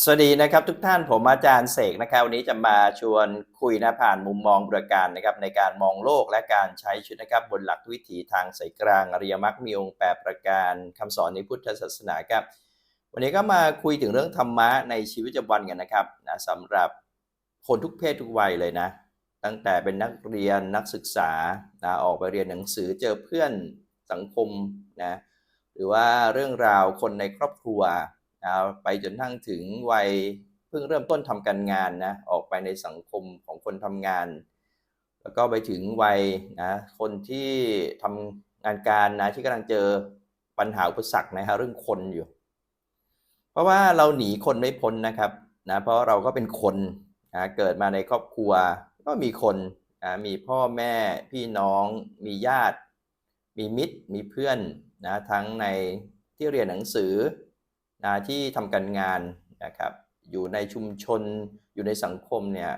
สวัสดีนะครับทุกท่านผมอาจารย์เสกนะครับวันนี้จะมาชวนคุยนะผ่านมุมมองประการนะครับในการมองโลกและการใช้ชีวิตนะครับบนหลักวิถีทางสายกลางอริยมรรคมีองค์แปดประการคำสอนในพุทธศาสนาครับ วันนี้ก็มาคุยถึงเรื่องธรรมะในชีวิตประจำวันกันนะครับนะสำหรับคนทุกเพศทุกวัยเลยนะ ตั้งแต่เป็นนักเรียนนักศึกษานะออกไปเรียนหนังสือเจอเพื่อนสังคมนะหรือว่าเรื่องราวคนในครอบครัว นะไปจนทั้งถึงวัยเพิ่งเริ่มต้นทำการงานนะออกไปในสังคมของคนทำงาน แล้วก็ไปถึงวัยนะคนที่ทำงานการนะที่กำลังเจอปัญหาอุปสรรคนะฮะเรื่องคนอยู่ เพราะว่าเราหนีคนไม่พ้นนะครับนะเพราะเราก็เป็นคนนะเกิดมาในครอบครัวก็มีคนนะมีพ่อแม่พี่น้อง มีญาติ มีมิตร มีเพื่อนนะทั้งในที่เรียนหนังสือ นะที่ทำการงานนะครับอยู่ในชุมชนอยู่ในสังคมเนี่ย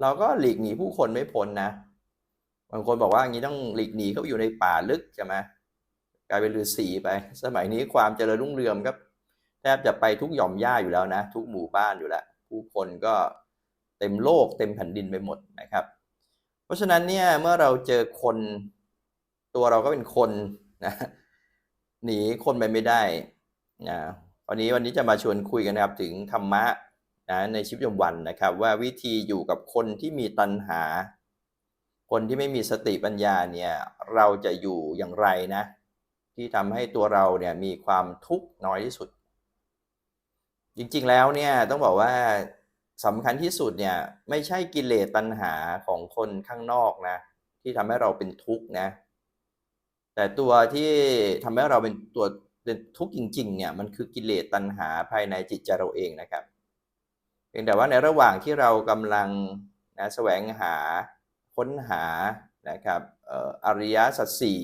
เราก็หลีกหนีผู้คนไม่พ้นนะบางคนบอกว่าอย่างนี้ต้องหลีกหนีเขาอยู่ในป่าลึกใช่ไหมกลายเป็นฤาษีไป สมัยนี้ความเจริญรุ่งเรืองก็แทบจะไปทุกหย่อมหญ้าอยู่แล้วนะ ทุกหมู่บ้านอยู่แล้ว ผู้คนก็เต็มโลกเต็มแผ่นดินไปหมดนะครับ เพราะฉะนั้นเนี่ยเมื่อเราเจอคนตัวเราก็เป็นคนนะหนีคนไปไม่ได้นะ วันนี้วันนี้จะมาชวนคุยกันนะครับถึงธรรมะนะในชีวิตประจำวันนะครับ ว่าวิธีอยู่กับคนที่มีตัณหา คนที่ไม่มีสติปัญญาเนี่ยเราจะอยู่อย่างไรนะ ที่ทำให้ตัวเราเนี่ยมีความทุกข์น้อยที่สุด จริงๆแล้วเนี่ยต้องบอกว่าสำคัญที่สุดเนี่ยไม่ใช่กิเลสตัณหาของคนข้างนอกนะ ที่ทำให้เราเป็นทุกข์นะแต่ตัวที่ทำให้เราเป็นตัว ทุกข์จริงๆเนี่ยมันคือกิเลสตัณหาภายในจิตใจเราเองนะครับเพียงแต่ว่าในระหว่างที่เรากำลังนะแสวงหาค้นหานะครับอริยสัจสี่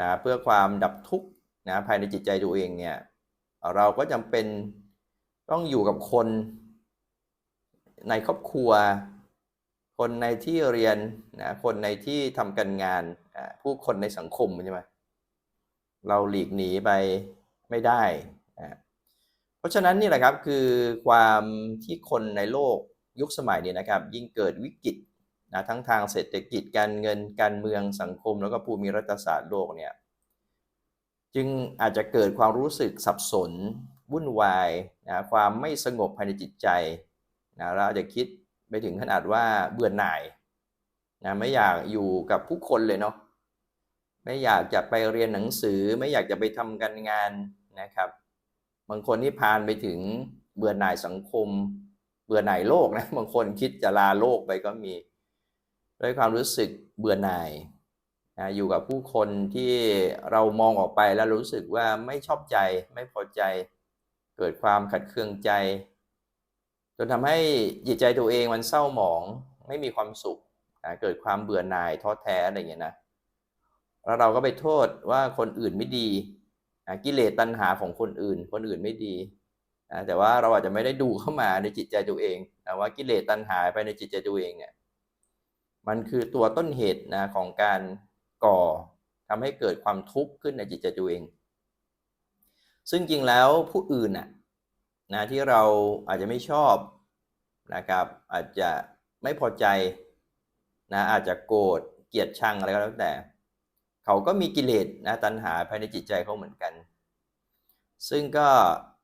นะเพื่อความดับทุกข์นะภายในจิตใจตัวเองเนี่ยเราก็จำเป็นต้องอยู่กับคนในครอบครัว คนในที่เรียนนะคนในที่ทำการงานผู้คนในสังคมใช่ไหม เราหลีกหนีไปไม่ได้นะเพราะฉะนั้นนี่แหละครับคือความที่คนในโลกยุคสมัยนี้นะครับ ยิ่งเกิดวิกฤตนะทั้งทางเศรษฐกิจการเงินการเมืองสังคม แล้วก็ภูมิรัฐศาสตร์โลกเนี่ยจึงอาจจะเกิดความรู้สึกสับสน วุ่นวายนะความไม่สงบภายในจิตใจนะเราอาจจะคิดไปถึงขนาดว่าเบื่อหน่ายนะไม่อยากอยู่กับผู้คนเลยเนาะ ไม่อยากจะไปเรียนหนังสือ ไม่อยากจะไปทำการงานนะครับ บางคนที่พานไปถึงเบื่อหน่ายสังคม เบื่อหน่ายโลกนะบางคนคิดจะลาโลกไปก็มีด้วยความรู้สึกเบื่อหน่ายนะอยู่กับผู้คนที่เรามองออกไปแล้วรู้สึกว่าไม่ชอบใจไม่พอใจ เกิดความขัดเคืองใจ จนทำให้จิตใจตัวเองมันเศร้าหมอง ไม่มีความสุขนะเกิดความเบื่อหน่ายท้อแท้อะไรอย่างเงี้ยนะ แล้วเราก็ไปโทษว่าคนอื่นไม่ดีกิเลสตัณหาของคนอื่น คนอื่นไม่ดีแต่ว่าเราอาจจะไม่ได้ดูเข้ามาในจิตใจตัวเองนะว่ากิเลสตัณหาไปในจิตใจตัวเองเนี่ยมันคือตัวต้นเหตุนะของการก่อทำให้เกิดความทุกข์ขึ้นในจิตใจตัวเอง ซึ่งจริงแล้วผู้อื่นน่ะนะที่เราอาจจะไม่ชอบนะครับอาจจะไม่พอใจนะอาจจะโกรธเกลียดชังอะไรก็แล้วแต่ เขาก็มีกิเลสนะตัณหาภายในจิตใจเขาเหมือนกัน ซึ่งก็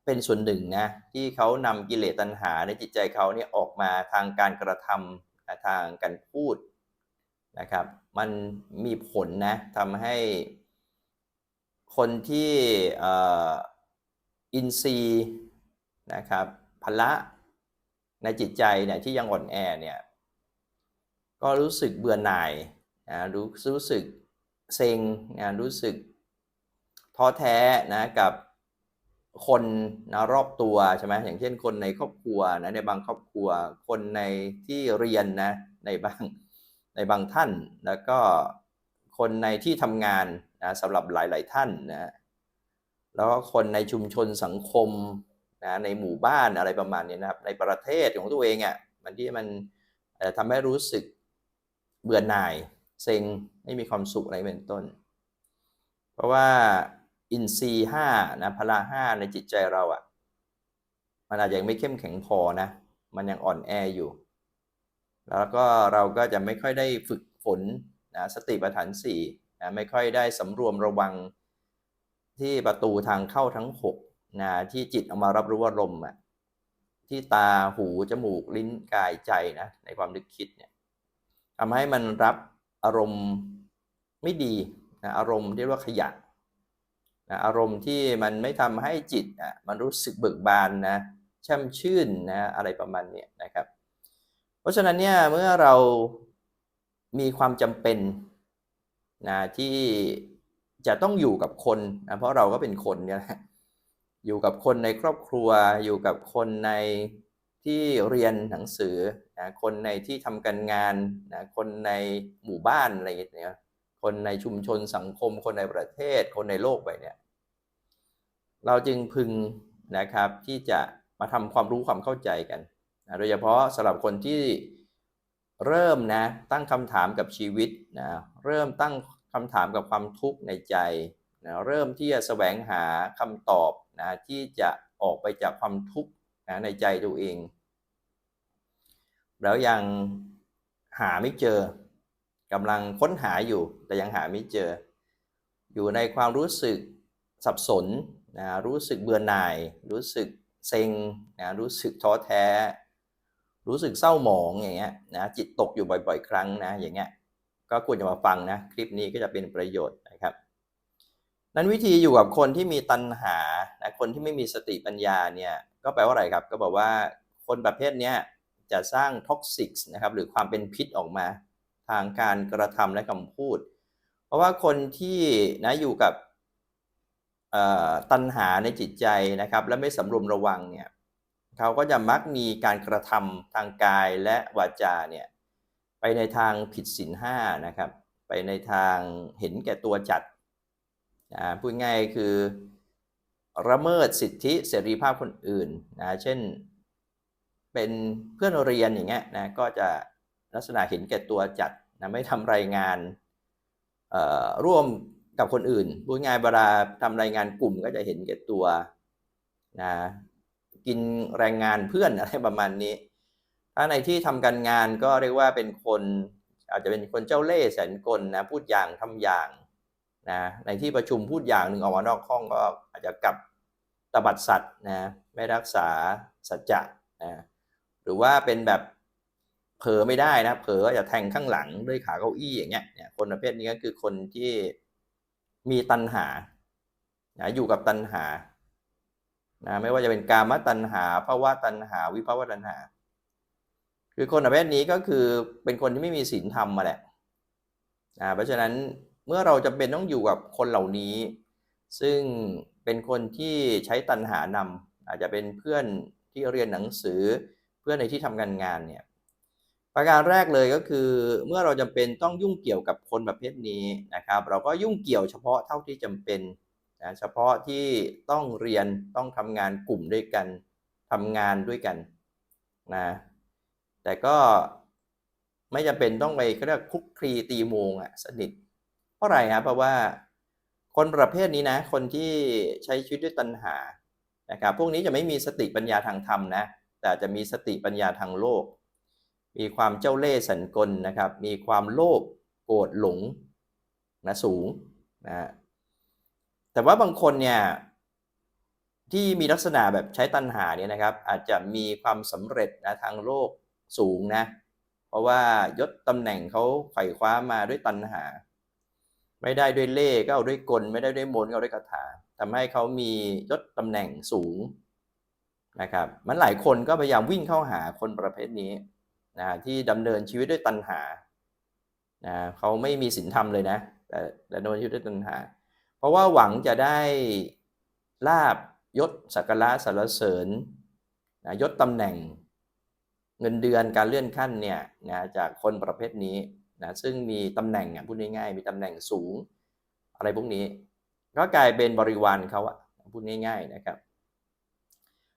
เป็นส่วนหนึ่งนะที่เขานำกิเลสตัณหาในจิตใจเขาเนี่ยออกมาทางการกระทำนะทางการพูดนะครับ มันมีผลนะทำให้คนที่อินทรีย์นะครับพละในจิตใจเนี่ยที่ยังอ่อนแอเนี่ยก็รู้สึกเบื่อหน่ายนะรู้รู้สึก เซ็งนะรู้สึกท้อแท้นะกับคนนะรอบตัวใช่ไหมอย่างเช่นคนในครอบครัวนะในบางครอบครัว คนในที่เรียนนะในบางในบางท่าน แล้วก็คนในที่ทำงานนะสำหรับหลาย ๆ ท่านนะแล้วก็คนในชุมชนสังคมนะในหมู่บ้านอะไรประมาณนี้นะครับในประเทศของตัวเองอะ่ะมันที่มันอาจจะทำให้รู้สึกเบื่อหน่าย เซ็งไม่มีความสุขอะไรเป็นต้น เพราะว่าอินทรีย์ห้านะพละห้าในจิตใจเราอะ่ะ มันอาจจะยังไม่เข้มแข็งพอนะ มันยังอ่อนแออยู่ แล้วก็เราก็จะไม่ค่อยได้ฝึกฝนนะสติปัฏฐานสี่นะไม่ค่อยได้สำรวมระวังที่ประตูทางเข้าทั้งหกนะที่จิตเอามารับรู้อารมณ์อะที่ตาหู จมูก ลิ้นกายใจนะในความนึกคิดเนี่ยทำให้มันรับ อารมณ์ไม่ดีนะอารมณ์ที่เรียกว่าขยะนะอารมณ์ที่มันไม่ทำให้จิตอะมันรู้สึกเบิกบานนะแช่มชื่นนะอะไรประมาณนี้นะครับ เพราะฉะนั้นเนี่ยเมื่อเรามีความจำเป็นนะที่จะต้องอยู่กับคนนะเพราะเราก็เป็นคนเนี่ยแหละอยู่กับคนในครอบครัวอยู่กับคนใน ที่เรียนหนังสือนะคนในที่ทำการงานนะคนในหมู่บ้านอะไรอย่างเงี้ยคนในชุมชนสังคม คนในประเทศ คนในโลกไปเนี่ยเราจึงพึงนะครับที่จะมาทำความรู้ความเข้าใจกันนะโดยเฉพาะสำหรับคนที่เริ่มนะตั้งคำถามกับชีวิตนะเริ่มตั้งคำถามกับความทุกข์ในใจนะเริ่มที่จะแสวงหาคำตอบนะที่จะออกไปจากความทุกข์ นะในใจตัวเอง แล้วยังหาไม่เจอกำลังค้นหาอยู่ แต่ยังหาไม่เจอ อยู่ในความรู้สึกสับสนนะรู้สึกเบื่อหน่าย รู้สึกเซ็งนะรู้สึกท้อแท้ รู้สึกเศร้าหมองอย่างเงี้ยนะจิตตกอยู่บ่อย ๆ ครั้งนะอย่างเงี้ยก็ควรจะมาฟังนะคลิปนี้ก็จะเป็นประโยชน์ นั้นวิธีอยู่กับคนที่มีตัณหานะคนที่ไม่มีสติปัญญาเนี่ยก็แปลว่าอะไรครับ ก็บอกว่าคนประเภทเนี้ยจะสร้างท็อกซิกนะครับหรือความเป็นพิษออกมาทางการกระทำและคำพูด เพราะว่าคนที่นะอยู่กับตัณหาในจิตใจนะครับ และไม่สำรวมระวังเนี่ยเขาก็จะมักมีการกระทำทางกายและวาจาเนี่ยไปในทางผิดศีลห้านะครับ ไปในทางเห็นแก่ตัวจัด นะพูดง่ายคือระเมิดสิทธิเสรีภาพคนอื่นนะเช่นเป็นเพื่อนเรียนอย่างเงี้ยนะก็จะลักษณะเห็นแก่ตัวจัดนะไม่ทำรายงานร่วมกับคนอื่นพูดง่ายเวลาทำรายงานกลุ่มก็จะเห็นแก่ตัวนะกินแรงงานเพื่อนอะไรประมาณนี้ ถ้าในที่ทำการงานก็เรียกว่าเป็นคนอาจจะเป็นคนเจ้าเล่ห์แสนกลนะพูดอย่างทำอย่าง นะในที่ประชุมพูดอย่างหนึ่งออกมานอกห้องก็อาจจะกลับตบัดสัตว์นะไม่รักษาสัจจะนะหรือว่าเป็นแบบเผลอไม่ได้นะเผลอจะแทงข้างหลังด้วยขาเก้าอี้อย่างเงี้ยเนี่ยคนประเภทนี้ก็คือคนที่มีตัณหานะอยู่กับตัณหานะไม่ว่าจะเป็นกามตัณหาภาวะตัณหา วิภาวะตัณหา คือคนประเภทนี้ก็คือเป็นคนที่ไม่มีศีลธรรมมาแหละนะเพราะฉะนั้น เมื่อเราจะเป็นต้องอยู่กับคนเหล่านี้ ซึ่งเป็นคนที่ใช้ตัณหานำอาจจะเป็นเพื่อนที่เรียนหนังสือเพื่อนในที่ทำงานงานเนี่ยประการแรกเลยก็คือ เมื่อเราจำเป็นต้องยุ่งเกี่ยวกับคนประเภทนี้นะครับ เราก็ยุ่งเกี่ยวเฉพาะเท่าที่จำเป็นนะเฉพาะที่ต้องเรียนต้องทำงานกลุ่มด้วยกันทำงานด้วยกันนะแต่ก็ไม่จำเป็นต้องไปเขาเรียกคุกคลีตีโมงอะสนิท เพราะอะไรครับเพราะว่าคนประเภทนี้นะ คนที่ใช้ชีวิตด้วยตัณหานะครับพวกนี้จะไม่มีสติปัญญาทางธรรมนะแต่จะมีสติปัญญาทางโลก มีความเจ้าเล่ห์สันกลนะครับ มีความโลภโกรธหลงนะสูงนะแต่ว่าบางคนเนี่ยที่มีลักษณะแบบใช้ตัณหาเนี่ยนะครับ อาจจะมีความสำเร็จนะทางโลกสูงนะเพราะว่ายศตำแหน่งเขาไขว่คว้ามาด้วยตัณหา ไม่ได้ด้วยเล่ก็เอาด้วยกล ไม่ได้ด้วยมนก็เอาด้วยคาถาทำให้เขามียศตำแหน่งสูงนะครับ มันหลายคนก็พยายามวิ่งเข้าหาคนประเภทนี้นะที่ดำเนินชีวิตด้วยตัณหานะเขาไม่มีศีลธรรมเลยนะ แต่ดำเนินชีวิตด้วยตัณหา เพราะว่าหวังจะได้ลาบยศสักการะสรรเสริญนะยศตำแหน่งเงินเดือนการเลื่อนขั้นเนี่ยนะจากคนประเภทนี้ นะซึ่งมีตำแหน่งอะพูดง่ายๆมีตำแหน่งสูง อะไรพวกนี้ ก็กลายเป็นบริวารเขาอะพูดง่ายๆนะครับ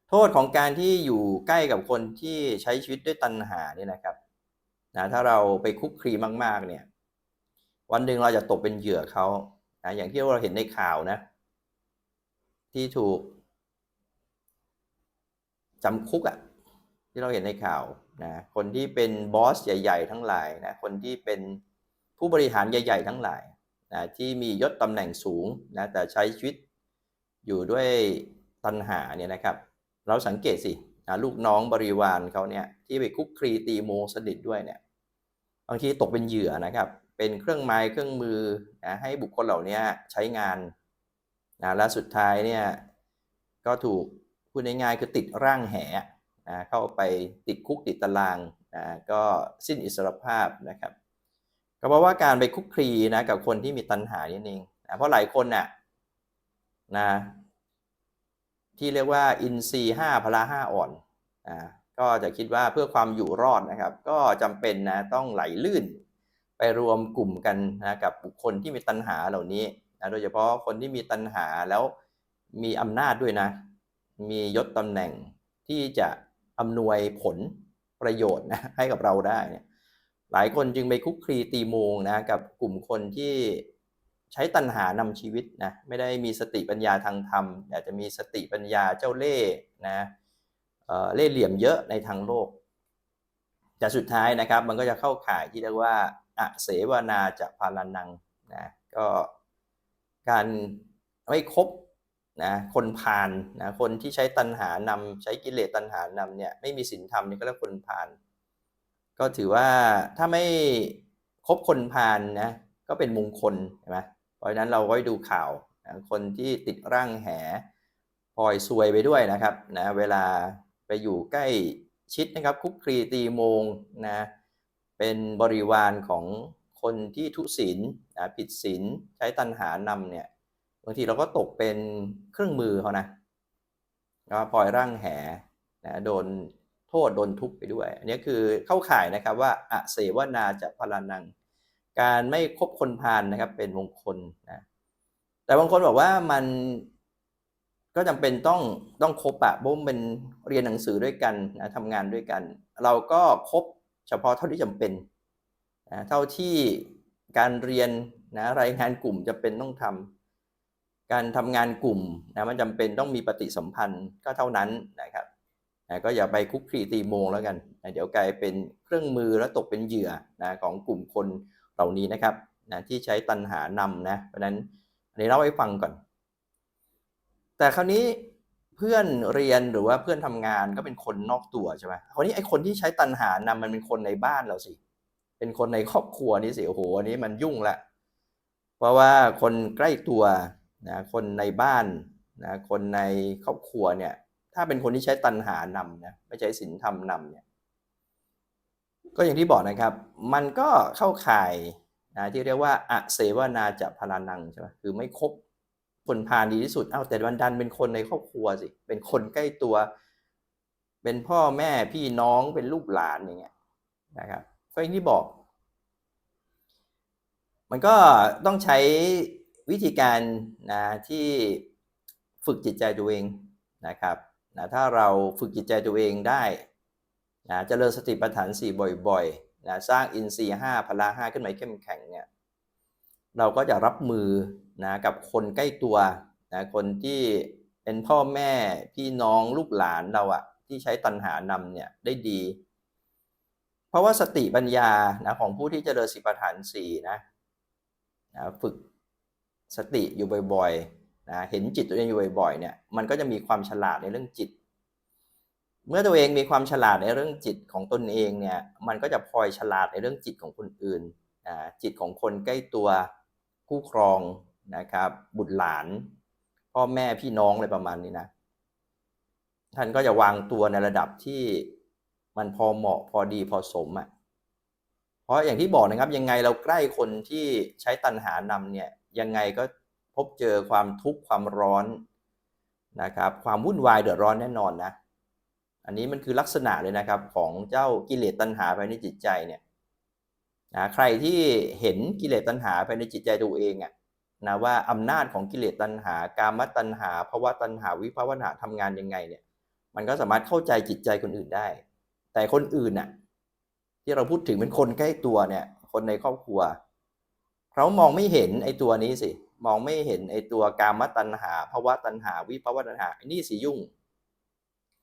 โทษของการที่อยู่ใกล้กับคนที่ใช้ชีวิตด้วยตัณหาเนี่ยนะครับนะถ้าเราไปคุกคีมากๆเนี่ยวันหนึ่งเราจะตกเป็นเหยื่อเขานะอย่างที่เราเห็นในข่าวนะ ที่ถูกจำคุกอะที่เราเห็นในข่าว นะคนที่เป็นบอสใหญ่ ๆ ทั้งหลายนะคนที่เป็นผู้บริหารใหญ่ ๆ ทั้งหลายนะที่มียศตำแหน่งสูงนะแต่ใช้ชีวิตอยู่ด้วยตัณหาเนี่ยนะครับ เราสังเกตสินะลูกน้องบริวารเขาเนี่ยที่ไปคุกคลีตีโมสนิทด้วยเนี่ยบางทีตกเป็นเหยื่อนะครับ เป็นเครื่องไม้เครื่องมือนะให้บุคคลเหล่านี้ใช้งานนะและสุดท้ายเนี่ยก็ถูกพูดง่ายๆคือติดร่างแห นะเข้าไปติดคุกติดตารางนะก็สิ้นอิสรภาพนะครับก็เพราะว่าการไปคุกคลีนะกับคนที่มีตัณหานี่เองนะเพราะหลายคนน่ะนะที่เรียกว่าอินทรีห้าพละห้าอ่อนนะก็จะคิดว่าเพื่อความอยู่รอดนะครับ ก็จำเป็นนะต้องไหลลื่นไปรวมกลุ่มกันนะกับบุคคลที่มีตัณหาเหล่านี้นะโดยเฉพาะคนที่มีตัณหาแล้วมีอำนาจด้วยนะ มียศตำแหน่งที่จะ อำนวยผลประโยชน์นะให้กับเราได้เนี่ยหลายคนจึงไปคุกคลีตีโมงนะกับกลุ่มคนที่ใช้ตัณหานำชีวิตนะไม่ได้มีสติปัญญาทางธรรมอยากจะมีสติปัญญาเจ้าเล่ห์นะเออเล่ห์เหลี่ยมเยอะในทางโลกแต่สุดท้ายนะครับมันก็จะเข้าข่ายที่เรียกว่าอเสวนาจะพาลานังนะก็การไม่คบ นะคนพาลนะคนที่ใช้ตัณหานำใช้กิเลสตัณหานำเนี่ยไม่มีศีลธรรมนี่ก็เรียกคนพาลก็ถือว่าถ้าไม่คบคนพาลนะก็เป็นมงคลใช่ไหมเพราะฉะนั้นเราก็ดูข่าวนะคนที่ติดร่างแหพลอยซวยไปด้วยนะครับนะเวลาไปอยู่ใกล้ชิดนะครับคุกคลีตีโมงนะเป็นบริวารของคนที่ทุศีลนะผิดศีลใช้ตัณหานำเนี่ย บางทีเราก็ตกเป็นเครื่องมือเขานะก็ปล่อยร่างแหนะโดนโทษโดนทุกไปด้วย อันนี้คือเข้าข่ายนะครับว่าอเสวนาจะพลานัง การไม่คบคนพาลนะครับ เป็นมงคลนะแต่บางคนบอกว่ามันก็จำเป็นต้องต้องคบอะเพราะมันเป็นเรียนหนังสือด้วยกันนะทำงานด้วยกัน เราก็คบเฉพาะเท่าที่จำเป็นนะเท่าที่การเรียนนะรายงานกลุ่มจะเป็นต้องทำ การทำงานกลุ่มนะมันจำเป็นต้องมีปฏิสัมพันธ์ก็เท่านั้นนะครับนะก็อย่าไปคุกคีตีโมงแล้วกันนะเดี๋ยวกลายเป็นเครื่องมือแล้วตกเป็นเหยื่อนะของกลุ่มคนเหล่านี้นะครับนะที่ใช้ตันหานำนะเพราะนั้นอันนี้เล่าให้ฟังก่อน แต่คราวนี้เพื่อนเรียนหรือว่าเพื่อนทำงานก็เป็นคนนอกตัวใช่ไหมคราวนี้ไอ้คนที่ใช้ตันหานำมันเป็นคนในบ้านเราสิ เป็นคนในครอบครัวนี่สิโอ้โหอันนี้มันยุ่งละ เพราะว่าคนใกล้ตัว นะคนในบ้านนะคนในครอบครัวเนี่ยถ้าเป็นคนที่ใช้ตัณหานำนะไม่ใช้ศีลธรรมนำเนี่ยก็อย่างที่บอกนะครับ มันก็เข้าข่ายนะที่เรียกว่าอเสวนาจะพลานังใช่ไหมคือไม่คบคนพาดีที่สุด เอ้าแต่วันดันเป็นคนในครอบครัวสิ เป็นคนใกล้ตัว เป็นพ่อแม่พี่น้องเป็นลูกหลานอย่างเงี้ยนะครับก็อย่างที่บอก มันก็ต้องใช้ วิธีการนะที่ฝึกจิตใจตัวเองนะครับนะถ้าเราฝึกจิตใจตัวเองได้นะเจริญสติปัฏฐานสี่บ่อยๆนะสร้างอินทรีย์ห้าพละห้าขึ้นมาเข้มแข็งเนี่ยเราก็จะรับมือนะกับคนใกล้ตัวนะคนที่เป็นพ่อแม่พี่น้องลูกหลานเราอะที่ใช้ตัณหานำเนี่ยได้ดี เพราะว่าสติปัญญานะของผู้ที่เจริญสติปัฏฐานสี่นะนะฝึก สติอยู่บ่อยๆนะเห็นจิตตัวเองอยู่บ่อยๆเนี่ยมันก็จะมีความฉลาดในเรื่องจิต เมื่อตัวเองมีความฉลาดในเรื่องจิตของตนเองเนี่ยมันก็จะพลอยฉลาดในเรื่องจิตของคนอื่นนะจิตของคนใกล้ตัวคู่ครองนะครับ บุตรหลาน พ่อแม่พี่น้องอะไรประมาณนี้นะท่านก็จะวางตัวในระดับที่มันพอเหมาะพอดีพอสมอะเพราะอย่างที่บอกนะครับยังไงเราใกล้คนที่ใช้ตัณหานำเนี่ย ยังไงก็พบเจอความทุกข์ความร้อนนะครับความวุ่นวายเดือดร้อนแน่นอนนะ อันนี้มันคือลักษณะเลยนะครับของเจ้ากิเลสตัณหาภายในจิตใจเนี่ยนะใครที่เห็นกิเลสตัณหาภายในจิตใจตัวเองอะนะว่าอำนาจของกิเลสตัณหา การมตัณหาภาวะตัณหาวิภาวะตัณหาทำงานยังไงเนี่ยมันก็สามารถเข้าใจจิตใจคนอื่นได้ แต่คนอื่นน่ะที่เราพูดถึงเป็นคนใกล้ตัวเนี่ยคนในครอบครัว เขามองไม่เห็นไอ้ตัวนี้สิ มองไม่เห็นไอ้ตัวกามตัณหาภาวะตัณหา วิภาวะตัณหาไอ้นี่สิยุ่ง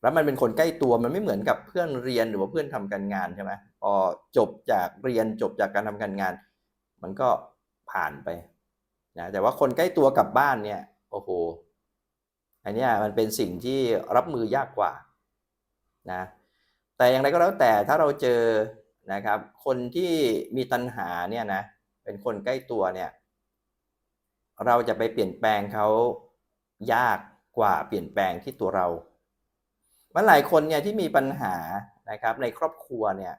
แล้วมันเป็นคนใกล้ตัวมันไม่เหมือนกับเพื่อนเรียนหรือว่าเพื่อนทำการงานใช่ไหมพอจบจากเรียนจบจากการทำการงาน มันก็ผ่านไปนะแต่ว่าคนใกล้ตัวกลับบ้านเนี่ยโอ้โหอันนี้มันเป็นสิ่งที่รับมือยากกว่านะแต่อย่างไรก็แล้วแต่ถ้าเราเจอนะครับ คนที่มีตัณหาเนี่ยนะ เป็นคนใกล้ตัวเนี่ย เราจะไปเปลี่ยนแปลงเขายากกว่าเปลี่ยนแปลงที่ตัวเรามันหลายคนเนี่ยที่มีปัญหานะครับ ในครอบครัวเนี่ย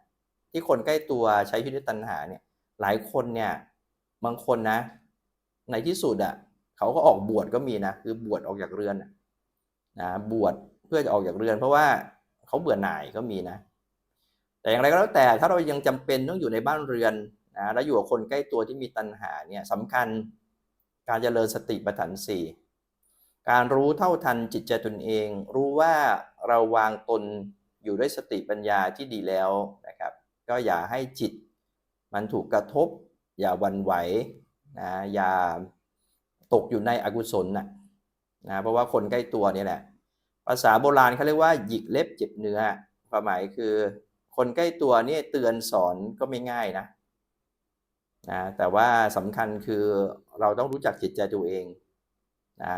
ที่คนใกล้ตัวใช้ชีวิตตัณหาเนี่ย หลายคนเนี่ยบางคนนะ ในที่สุดอะเขาก็ออกบวชก็มีนะคือบวชออกจากเรือนนะนะบวชเพื่อจะออกจากเรือน เพราะว่าเขาเบื่อหน่ายก็มีนะ แต่อย่างไรก็แล้วแต่ถ้าเรายังจำเป็นต้องอยู่ในบ้านเรือน นะแล้วอยู่กับคนใกล้ตัวที่มีตัณหาเนี่ยสำคัญการเจริญสติปัฏฐานสี่การรู้เท่าทันจิตใจตนเอง รู้ว่าเราวางตนอยู่ด้วยสติปัญญาที่ดีแล้วนะครับ ก็อย่าให้จิตมันถูกกระทบ อย่าวันไหวนะอย่าตกอยู่ในอกุศลนะนะเพราะว่าคนใกล้ตัวนี่แหละภาษาโบราณเขาเรียกว่าหยิกเล็บเจ็บเนื้อความหมายคือ คนใกล้ตัวเนี่ยเตือนสอนก็ไม่ง่ายนะ นะแต่ว่าสำคัญคือเราต้องรู้จักจิตใจตัวเองนะ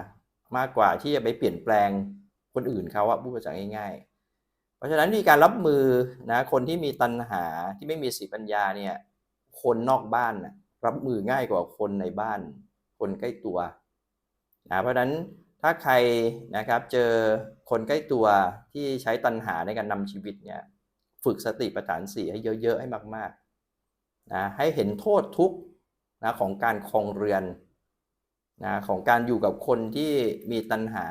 มากกว่าที่จะไปเปลี่ยนแปลงคนอื่นเขาอะพูดภาษาง่ายๆ เพราะฉะนั้นมีการรับมือนะคนที่มีตัณหาที่ไม่มีสติปัญญาเนี่ยคนนอกบ้านนะรับมือง่ายกว่าคนในบ้าน คนใกล้ตัวนะเพราะฉะนั้นถ้าใครนะครับเจอคนใกล้ตัวที่ใช้ตัณหาในการนำชีวิตเนี่ยฝึกสติปัฏฐานสี่ให้เยอะๆให้มากๆ นะให้เห็นโทษทุกข์นะของการคองเรือนนะของการอยู่กับคนที่มีตัณหา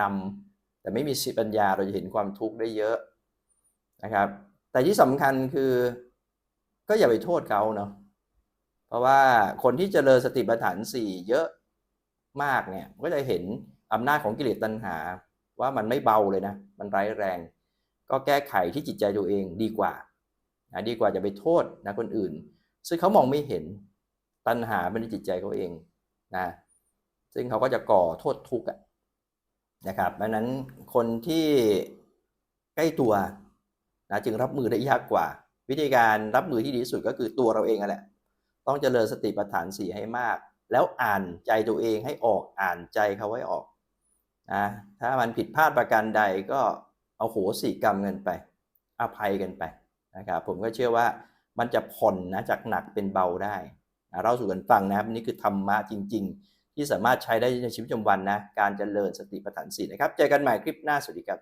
นำแต่ไม่มีสิปัญญาเราจะเห็นความทุกข์ได้เยอะนะครับ แต่ที่สำคัญคือก็อย่าไปโทษเขาเนาะเพราะว่าคนที่เจริญสติปัฏฐานสี่เยอะมากเนี่ยก็จะเห็นอำนาจของกิเลสตัณหา ว่ามันไม่เบาเลยนะ มันร้ายแรง ก็แก้ไขที่จิตใจตัวเองดีกว่า นะดีกว่าจะไปโทษนะคนอื่น ซึ่งเขามองไม่เห็นตัณหาเป็นในจิตใจเขาเองนะซึ่งเขาก็จะก่อโทษทุกข์นะครับดังนั้นคนที่ใกล้ตัวนะจึงรับมือได้ยากกว่า วิธีการรับมือที่ดีที่สุดก็คือตัวเราเองนั่นแหละ ต้องเจริญสติปัฏฐานสี่ให้มาก แล้วอ่านใจตัวเองให้ออกอ่านใจเขาไว้ออกนะถ้ามันผิดพลาดประการใดก็เอาโหสิกรรมกันไป อภัยกันไป นะครับผมก็เชื่อว่ามันจะผ่อนนะจากหนักเป็นเบาได้นะเราสู่กันฟังนะครับนี่คือธรรมะจริง ๆ ที่สามารถใช้ได้ในชีวิตประจำวันนะการเจริญสติปัฏฐานสี่นะครับเจอกันใหม่คลิปหน้าสวัสดีครับ